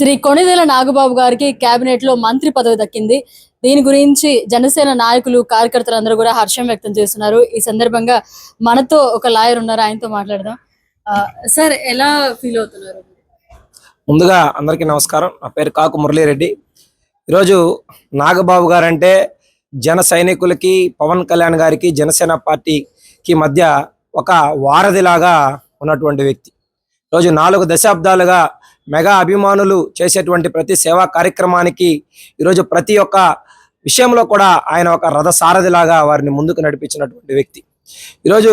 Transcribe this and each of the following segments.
శ్రీ కొణిదేల నాగబాబు గారికి కేబినెట్లో మంత్రి పదవి దక్కింది. దీని గురించి జనసేన నాయకులు కార్యకర్తలు అందరూ కూడా హర్షం వ్యక్తం చేస్తున్నారు. ఈ సందర్భంగా మనతో ఒక లాయర్ ఉన్నారు. ఆయనతో మాట్లాడదాం. సార్ ఎలా ఫీల్ అవుతున్నారు? ముందుగా అందరికీ నమస్కారం. నా పేరు కాకు మురళీరెడ్డి. ఈరోజు నాగబాబు గారు అంటే జన సైనికులకి పవన్ కళ్యాణ్ గారికి జనసేన పార్టీకి మధ్య ఒక వారధిలాగా ఉన్నటువంటి వ్యక్తి. ఈరోజు నాలుగు దశాబ్దాలుగా మెగా అభిమానులు చేసేటువంటి ప్రతి సేవా కార్యక్రమానికి ఈరోజు ప్రతి ఒక్క విషయంలో కూడా ఆయన ఒక రథసారథిలాగా వారిని ముందుకు నడిపించినటువంటి వ్యక్తి. ఈరోజు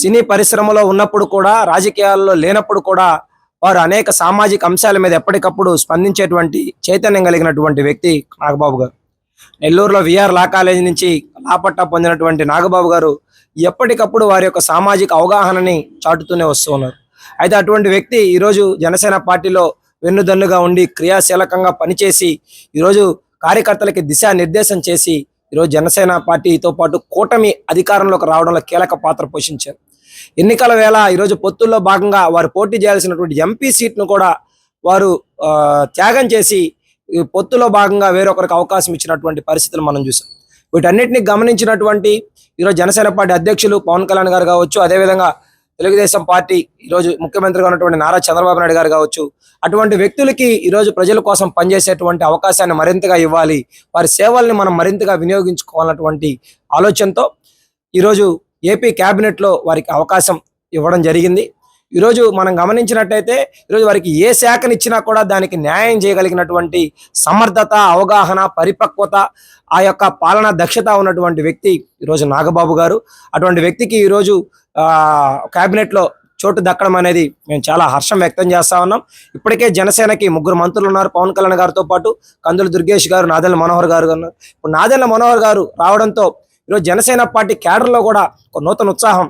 సినీ పరిశ్రమలో ఉన్నప్పుడు కూడా రాజకీయాల్లో లేనప్పుడు కూడా వారు అనేక సామాజిక అంశాల మీద ఎప్పటికప్పుడు స్పందించేటువంటి చైతన్యం కలిగినటువంటి వ్యక్తి నాగబాబు గారు. నెల్లూరులో విఆర్ లా కాలేజీ నుంచి లాపట్టా పొందినటువంటి నాగబాబు గారు ఎప్పటికప్పుడు వారి యొక్క సామాజిక అవగాహనని చాటుతూనే వస్తూ ఉన్నారు. అయితే అటువంటి వ్యక్తి ఈరోజు జనసేన పార్టీలో వెన్నుదన్నుగా ఉండి క్రియాశీలకంగా పనిచేసి ఈరోజు కార్యకర్తలకి దిశానిర్దేశం చేసి ఈరోజు జనసేన పార్టీతో పాటు కూటమి అధికారంలోకి రావడంలో కీలక పాత్ర పోషించారు. ఎన్నికల వేళ ఈరోజు పొత్తుల్లో భాగంగా వారు పోటీ చేయాల్సినటువంటి ఎంపీ సీట్ను కూడా వారు త్యాగం చేసి ఈ పొత్తులో భాగంగా వేరొకరికి అవకాశం ఇచ్చినటువంటి పరిస్థితులు మనం చూసాం. వీటన్నిటిని గమనించినటువంటి ఈరోజు జనసేన పార్టీ అధ్యక్షులు పవన్ కళ్యాణ్ గారు కావచ్చు అదేవిధంగా తెలుగుదేశం పార్టీ ఈరోజు ముఖ్యమంత్రిగా ఉన్నటువంటి నారా చంద్రబాబు నాయుడు గారు కావచ్చు అటువంటి వ్యక్తులకి ఈరోజు ప్రజల కోసం పనిచేసేటువంటి అవకాశాన్ని మరింతగా ఇవ్వాలి వారి సేవల్ని మనం మరింతగా వినియోగించుకోవాలన్నటువంటి ఆలోచనతో ఈరోజు ఏపీ క్యాబినెట్లో వారికి అవకాశం ఇవ్వడం జరిగింది. ఈరోజు మనం గమనించినట్టయితే ఈరోజు వారికి ఏ శాఖనిచ్చినా కూడా దానికి న్యాయం చేయగలిగినటువంటి సమర్థత అవగాహన పరిపక్వత ఆ యొక్క పాలనా దక్షత ఉన్నటువంటి వ్యక్తి ఈరోజు నాగబాబు గారు. అటువంటి వ్యక్తికి ఈరోజు క్యాబినెట్లో చోటు దక్కడం అనేది మేము చాలా హర్షం వ్యక్తం చేస్తా ఉన్నాం. ఇప్పటికే జనసేనకి ముగ్గురు మంత్రులు ఉన్నారు పవన్ కళ్యాణ్ గారితో పాటు కందుల దుర్గేష్ గారు నాదెల్ల మనోహర్ గారు ఉన్నారు. ఇప్పుడు నాదెల్ల మనోహర్ గారు రావడంతో ఈరోజు జనసేన పార్టీ క్యాడర్లో కూడా ఒక నూతన ఉత్సాహం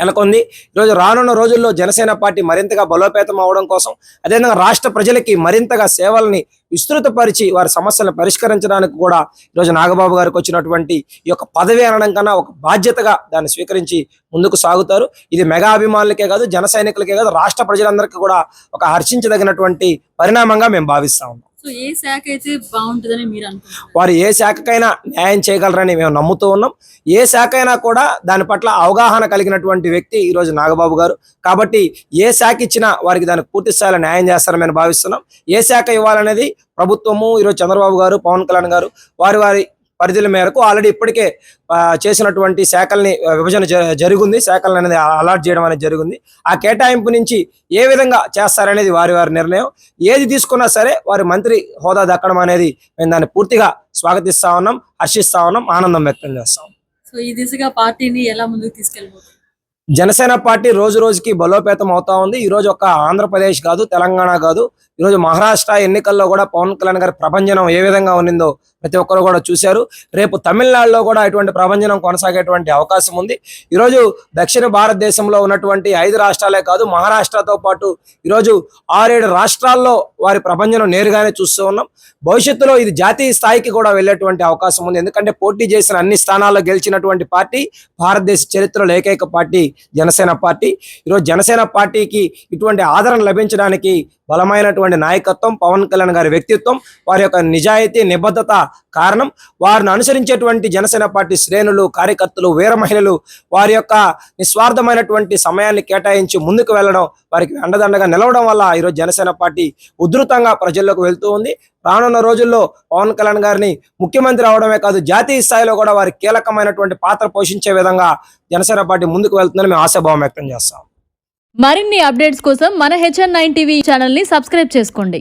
నెలకొంది. ఈరోజు రానున్న రోజుల్లో జనసేన పార్టీ మరింతగా బలోపేతం అవడం కోసం అదేవిధంగా రాష్ట్ర ప్రజలకి మరింతగా సేవల్ని విస్తృతపరిచి వారి సమస్యలను పరిష్కరించడానికి కూడా ఈరోజు నాగబాబు గారికి వచ్చినటువంటి ఈ యొక్క పదవి అనడం కన్నా ఒక బాధ్యతగా దాన్ని స్వీకరించి ముందుకు సాగుతారు. ఇది మెగా అభిమానులకే కాదు జన సైనికులకే కాదు రాష్ట్ర ప్రజలందరికీ కూడా ఒక హర్షించదగినటువంటి పరిణామంగా మేము భావిస్తా ఉన్నాం. ఏ శాఖ అయితే బాగుంటుందని మీరు అనుకుంటున్నారు? వారు ఏ శాఖకైనా న్యాయం చేయగలరని మేము నమ్ముతూ ఉన్నాం. ఏ శాఖ అయినా కూడా దాని పట్ల అవగాహన కలిగినటువంటి వ్యక్తి ఈరోజు నాగబాబు గారు. కాబట్టి ఏ శాఖ ఇచ్చినా వారికి దానికి పూర్తి స్థాయిలో న్యాయం చేస్తారని మేము భావిస్తున్నాం. ఏ శాఖ ఇవ్వాలనేది ప్రభుత్వము ఈరోజు చంద్రబాబు గారు పవన్ కళ్యాణ్ గారు వారి వారి పరిధుల మేరకు ఆల్రెడీ ఇప్పటికే చేసినటువంటి శాఖల్ని విభజన జ- జరిగింది. శాఖలను అనేది అలాట్ చేయడం అనేది జరిగింది. ఆ కేటాయింపు నుంచి ఏ విధంగా చేస్తారనేది వారి వారి నిర్ణయం. ఏది తీసుకున్నా సరే వారి మంత్రి హోదా దక్కడం అనేది మేము దాన్ని పూర్తిగా స్వాగతిస్తా ఉన్నాం హర్షిస్తా ఉన్నాం ఆనందం వ్యక్తం చేస్తాం. సో ఈ దిశగా పార్టీని ఎలా ముందుకు తీసుకెళ్ళిపోతుంది జనసేన పార్టీ రోజు రోజుకి బలోపేతం అవుతా ఉంది. ఈ రోజు ఒక ఆంధ్రప్రదేశ్ కాదు తెలంగాణ కాదు. ఈ రోజు మహారాష్ట్ర ఎన్నికల్లో కూడా పవన్ కళ్యాణ్ గారి ప్రభంజనం ఏ విధంగా ఉన్నిందో ప్రతి ఒక్కరు కూడా చూశారు. రేపు తమిళనాడులో కూడా ఇటువంటి ప్రభంజనం కొనసాగేటువంటి అవకాశం ఉంది. ఈరోజు దక్షిణ భారతదేశంలో ఉన్నటువంటి ఐదు రాష్ట్రాలే కాదు మహారాష్ట్రతో పాటు ఈరోజు ఆరేడు రాష్ట్రాల్లో వారి ప్రభంజనం నేరుగానే చూస్తూ ఉన్నాం. భవిష్యత్తులో ఇది జాతీయ స్థాయికి కూడా వెళ్ళేటువంటి అవకాశం ఉంది. ఎందుకంటే పోటీ చేసిన అన్ని స్థానాల్లో గెలిచినటువంటి పార్టీ భారతదేశ చరిత్రలో ఏకైక పార్టీ జనసేన పార్టీ. ఈరోజు జనసేన పార్టీకి ఇటువంటి ఆదరణ లభించడానికి బలమైనటువంటి నాయకత్వం పవన్ కళ్యాణ్ గారి వ్యక్తిత్వం వారి యొక్క నిజాయితీ నిబద్ధత కారణం. వారిని అనుసరించేటువంటి జనసేన పార్టీ శ్రేణులు కార్యకర్తలు వీర మహిళలు వారి యొక్క నిస్వార్థమైనటువంటి సమయాన్ని కేటాయించి ముందుకు వెళ్ళడం వారికి అండదండగా నిలవడం వల్ల ఈరోజు జనసేన పార్టీ ఉధృతంగా ప్రజల్లోకి వెళ్తూ ఉంది. రానున్న రోజుల్లో పవన్ కళ్యాణ్ గారిని ముఖ్యమంత్రి అవడమే కాదు జాతీయ స్థాయిలో కూడా వారి కీలకమైనటువంటి పాత్ర పోషించే విధంగా జనసేన పార్టీ ముందుకు వెళ్తుందని మేము ఆశాభావం వ్యక్తం చేస్తాం. మరిన్ని అప్డేట్స్ కోసం మన హెచ్ఎన్ నైన్ టీవీ ఛానల్ని సబ్స్క్రైబ్ చేసుకోండి.